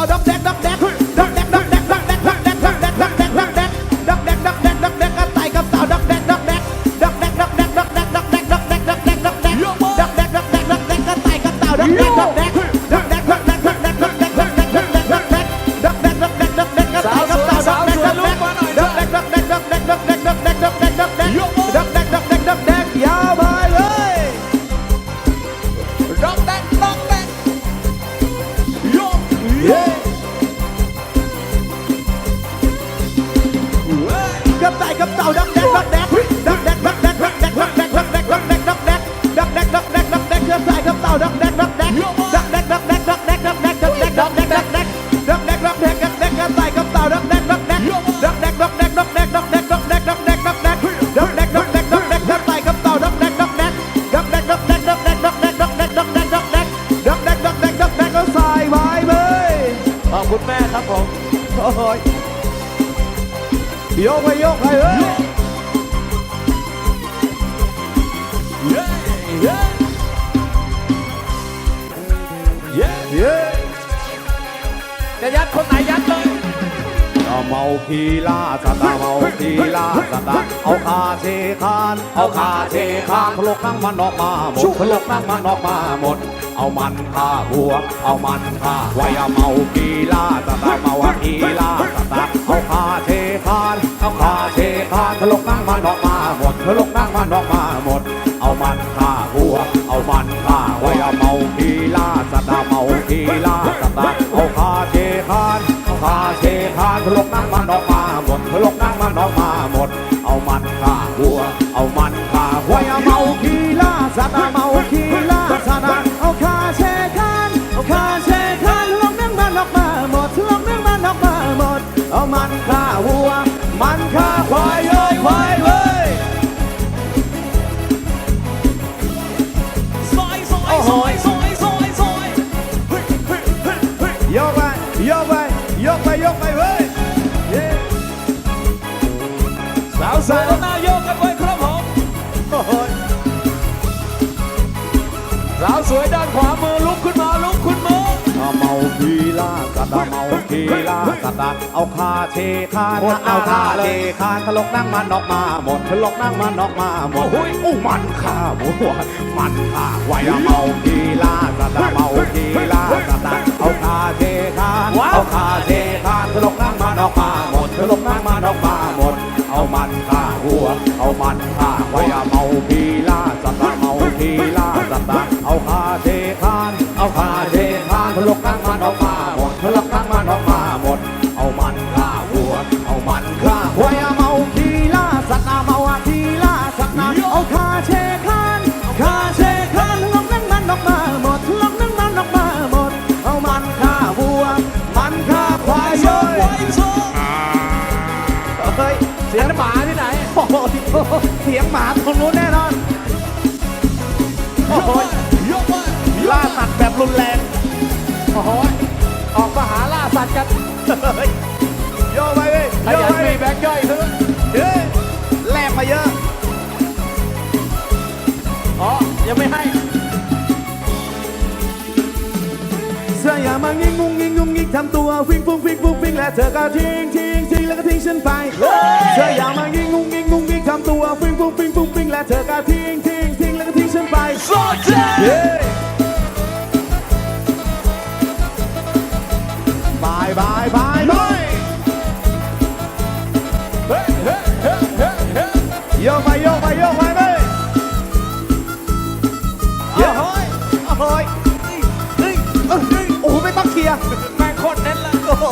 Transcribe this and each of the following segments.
out of that đắp tay gấp tàu đắp đét đắp đét đắp đét đắp đét đắp đét đắp đét đắp đét đắp đét đắp đét đắp đét đắp đét đắp đét gấp tay gấp tàu đắp đét đắp đét đắp đét đắp đét đắp đét đắp đét đắp đét đắp đét đắp đét đắp đét đắp đét đắp đét gấp tay gấp tàu đắp đét đắp đét đắp đét đắp đét đắp đét đắp đét đắp đét đắp đét đắp đét đắp đét đắp đét đắp đét gấp tay gấp tàu đắp đét đắp đét đắp đét đắp đét đắp đét đắp đét đắp đét đắp đét đắp đét đắp đét đắp đét đắp đét gấp sai bài mới ขอบคุณแม่ครับผมโอ้ย ยกไปโยกไปเฮ้ยเย้เย้เย้เย้จะยัดคนไหนยัดเลยตาเมาคีลาสตาเมาคีลาสตาเอาคาเทคานเอาคาเทคานทะลกนั่งมันออกมาหมดทะลกนั่งมันออกมาหมด เอามันฆ่าหัว เอามันฆ่าไว้เอาเมาคีลาสตาเมาคีลาสตา เธอลกนั่งมันออกมาหมดทะลกนั่งมันออกมาหมด เอามันฆ่าหัว เอามันฆ่าไว้เอาเมาทีลาสตาเมาทีลาสตาเอาคาเทคานเอาคาเทคานทะลกนั่งมันออกมาหมดทะลกนั่งมันออกมาหมด เอามันฆ่าหัว เอามัน สาวสวยหน้าโยกกันไว้ครับผมสาวสวยด้านขวามือลุกขึ้นมาลุกขึ้นมาเอาเมาคีลาสตาเมาคีลาสตาเอาคาเทคานเอาคาเทคานทะลกนั่งมันออกมาหมดทะลกนั่งมันออกมาหมดโอ้ยอู้มันฆ่าบัวมันฆ่าไว้เอาเมาคีลาสตาเมาคีลาสตาเอาคาเทคานเอาคาเทคานทะลกนั่งมันออกมาหมดทะลกนั่งมันออกมา เอามันฆ่าหัว เอามันฆ่าไว้อาเมาพีลาสตาเมาพีลาสตาเอาคาเทคาน เอาคาเท เสียงหมาที่ไหน โอ้โหเสียงหมาตรงนู้นแน่นอน โอ้โหโยกไว้โยล่ากสัตว์แบบรุนแรง โอ้โห ออกมาหาล่าสัตว์กันเฮ้ยโยกไปเว้ยขโยกยันไปมีแบงค์ย่อยซื้อเฮ้ยแลกมาเยอะ อ๋อ ยังไม่ให้เธออย่ามางิ้งงุ้งงิ้งงุ้งงิ้งทำตัว ฟิงฟุ้งฟิงฟุ้งฟิงและเธอก็ทิ้งทิ้งทิ้งแล้วก็ทิ้งฉันไปายบายบายบายเฮ้เฮ้เฮ้เฮ้เฮ้โยกไปโยกไปโยกไปไปโยกโอ้ยโอ้ยเฮ้ยเฮ้ยโอ้โหไม่ต้องเคลียร์แม่งโคตรเน้นเลยโอ้โห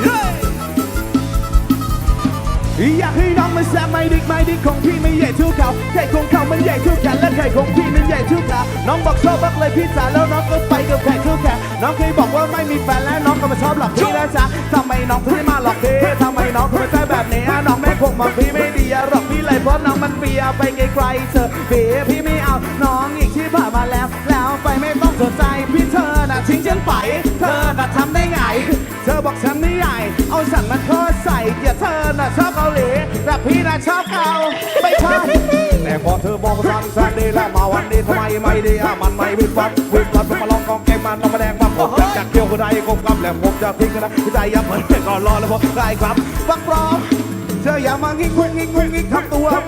เย้อยากให้น้องมาแซมไม่ดิกไม่ดิกของพี่ไม่ใหญ่เท่าเขาไข่ของเขามันใหญ่เท่ากันและไข่ของพี่มันใหญ่เท่ากันน้องบอกชอบมากเลยพี่จ๋าแล้วน้องก็ไปกับไข่เท่าแก่น้องเคยบอกว่าไม่มีแฟนแล้วน้องก็มา ชอบหลอกพี่นะจ๊ะทำไมน้องถึงมาหลอกพี่ทำไมน้องถึงมาใจแบบนี้น้องแม่คงมองพี่ไม่ดีอะหรอกพี่เลยเพราะน้องมันเฟียไปไกลๆเธอพี่พี่ไม่เอาน้องอีกที่ผ่านมาแล้ว แล้วไปไม่ต้องสนใจพี่เธอน่ะทิ้งฉันไป เธอน่ะทำได้ไงเธอบอกฉันไม่ใหญ่ เอาฉันมาโทษใส่เกียรติเธอน่ะชอบเกาหลีแต่พี่น่ะชอบเขาไม่ชอบแต่พอเธอบอกสั่งสั่งดีแล้วมาวันนี้ทำไมไม่ดีอะมันไม่วิดวัดวิดวัดมาลองกองเก เที่ยวคนใดคงกลับแล้วผมจะทิ้งกันนะใจยังเหมือนก่อนรอแล้วผมได้ครับฟังพร้อมเธออย่ามางิ้งงิ้งงิ้งงิ้งทำตัว